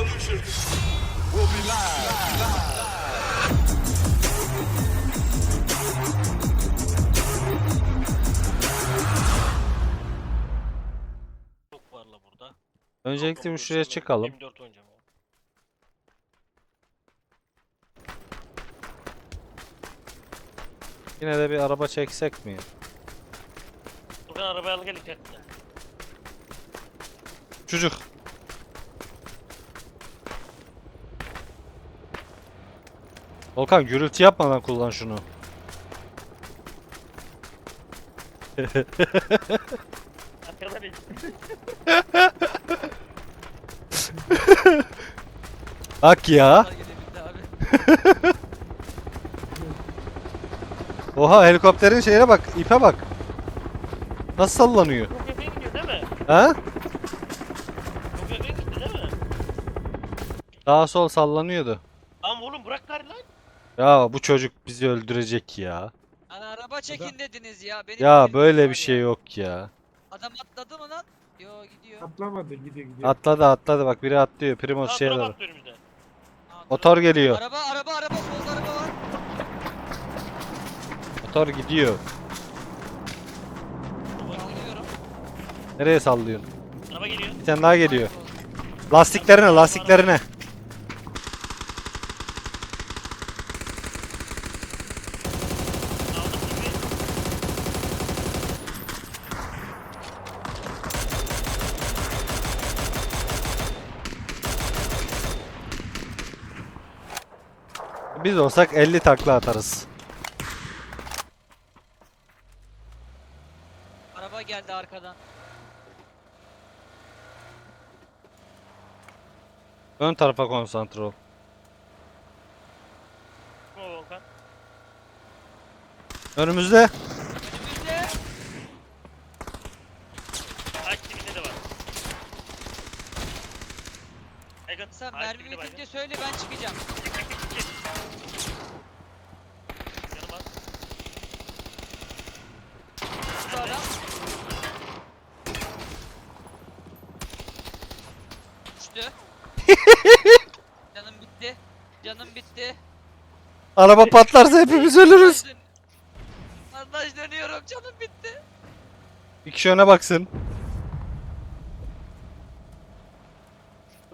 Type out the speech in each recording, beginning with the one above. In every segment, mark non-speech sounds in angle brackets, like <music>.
revolution will be live. Çok var la burada. Öncelikle bir şuraya çıkalım. 24 oynayacağım. ya. Yine de bir araba çeksek mi? Furkan arabayı al gel. Çocuk. Volkan gürültü yapmadan kullan şunu. Arkadan <laughs> in. Bak ya. <laughs> Oha helikopterin şeyine bak, ipe bak. Nasıl sallanıyor? Çok yakın gidiyor değil mi? Ha? Çok yakın gitti değil mi? Sağ sol sallanıyordu. Tamam oğlum bırak gari lan. Ya bu çocuk bizi öldürecek ya. Hani araba çekin dediniz ya. Benim Ya böyle bir şey ya. yok ya. Adam atladı mı lan? Yo gidiyor. Atlamadı gidiyor gidiyor. Atladı atladı bak biri atlıyor. Şey attı önümüze. Aa, Motor dur. geliyor. Araba araba araba solda araba var. Motor gidiyor. Sallıyorum. Nereye sallıyorsun? Araba geliyor. Bir tane daha geliyor. Lastiklerine lastiklerine. Biz olsak 50 takla atarız. Araba geldi arkadan. Ön tarafa konsantre ol. Volkan? Önümüzde. Önümüzde. Ağaç dibinde de var. Aykut, Sen ağaç mermi dibinde baygın. bitince söyle ben çıkacağım. Düştü. <laughs> Canım bitti. Canım bitti. Araba patlarsa hepimiz ölürüz. Bandaj dön- Bandaj dönüyorum canım bitti. Bir kişi öne baksın.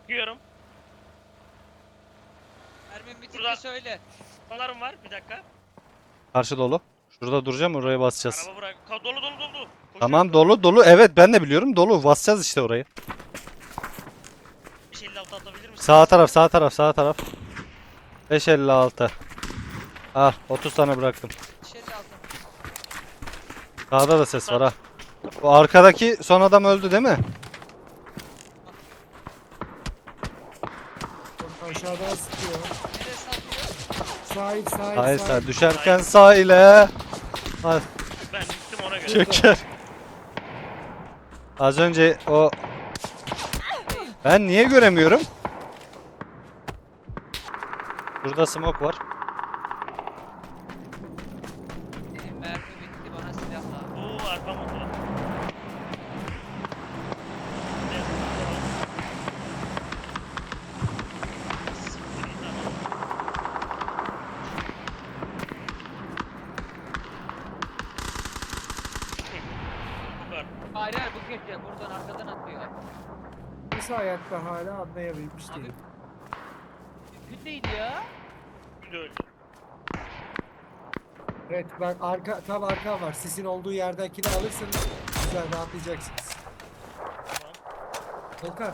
Bakıyorum. Mermim bitince Burada. söyle. Dolarım var. Bir dakika. Karşı dolu. Şurada duracağım oraya basacağız. Araba bırak. Ka- Dolu dolu dolu. Koşuyor. Tamam dolu dolu. Evet ben de biliyorum dolu. Basacağız işte orayı. Bir şey altı atabilir misin? Sağ taraf sağ taraf sağ taraf. 556. Ah 30 tane bıraktım. Şey lazım. Sağda da ses var ha. Bu arkadaki son adam öldü değil mi? Aşağıdan sıkıyor. Neresi atıyor? Sahil sahil Hayır sen düşerken sahile. Hadi Ben gittim ona göre. çöker. <laughs> Az önce o... Ben niye göremiyorum? Burada smoke var. Benim mermi bitti bana silah lazım. Oo arkam oldu. Hayır hayır bu geçiyor. Buradan arkadan atıyor. Nasıl hayatta hala anlayabilmiş değilim. Mümkün değil ya. Evet bak arka tam arka var. Sisin olduğu yerdekini alırsanız güzel rahatlayacaksınız. Volkan.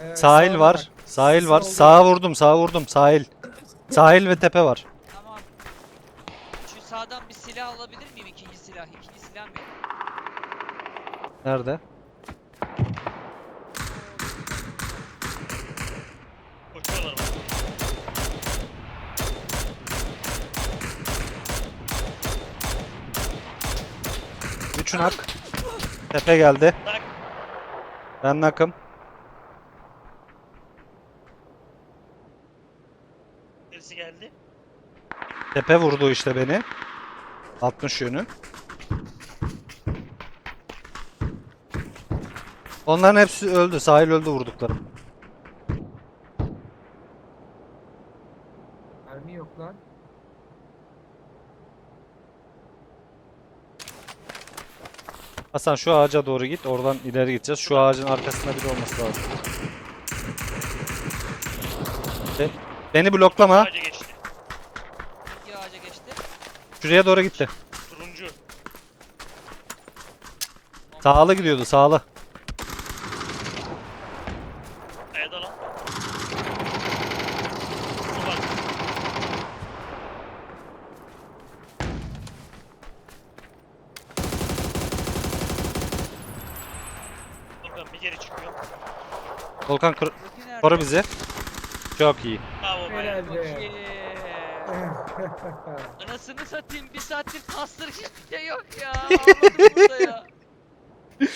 ee, Sahil var. bak. Sahil Sisin var. olduğu- Sağa vurdum, sağa vurdum. Sahil. Sahil ve tepe var. Tamam. Şu sağdan bir silah alabilir miyim? İkinci silah. İkinci silah mı? Nerede? Küçün hak. Tepe geldi. Ben nakım. Birisi geldi. Tepe vurdu işte beni. 60 yönü. Onların hepsi öldü. Sahil öldü vurduklarım. Mermi yok lan. Hasan şu ağaca doğru git. Oradan ileri gideceğiz. Şu ağacın arkasında biri olması lazım. Be- beni bloklama. Ağaca geçti. Hangi ağaca geçti? Şuraya doğru gitti. Turuncu. Sağlı gidiyordu sağlı. Kayada lan. Dur bak. Volkan bir geri çıkıyor. Volkan nerede? koru bizi. Çok iyi. Bravo bayağı. Helal be. Bakayım. Anasını satayım bir saattir kastır hiçbir şey yok ya. Ağladım burada ya. <laughs>